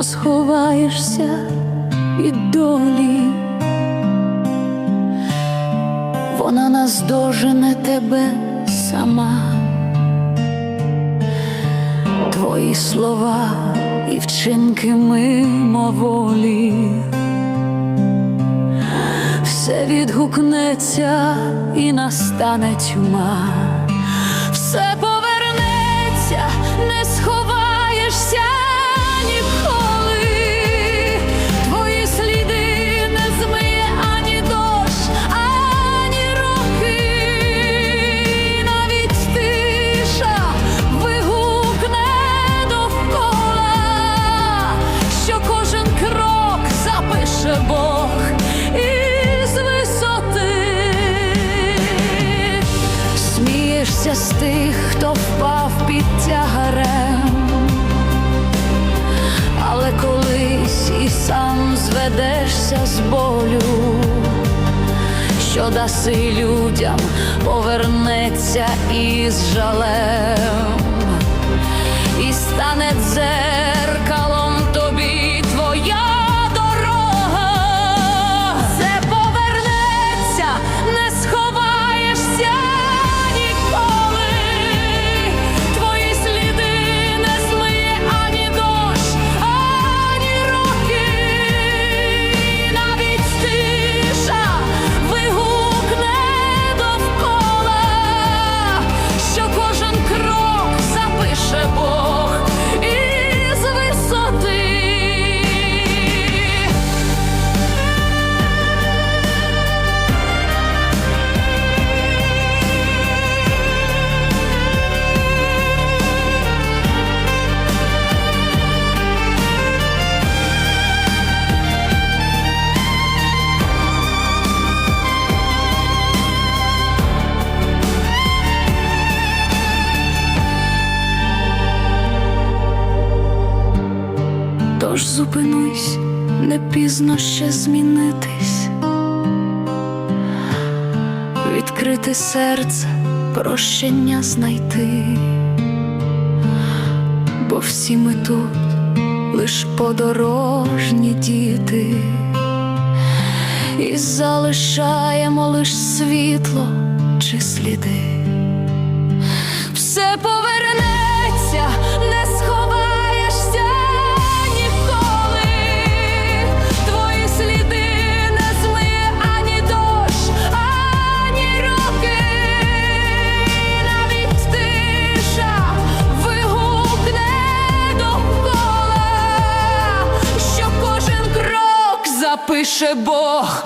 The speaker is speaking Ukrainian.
що сховаєшся від долі, вона наздожене тебе сама, твої слова і вчинки мимоволі. Все відгукнеться і настане тьма, все Смієшся з тих, хто впав під тягарем, але колись і сам зведешся з болю, що даси людям повернеться із жалем Тож зупинись, не пізно ще змінитись, відкрити серце, прощення знайти, бо всі ми тут лиш подорожні діти, і залишаємо лиш світло чи сліди. Запише Бог.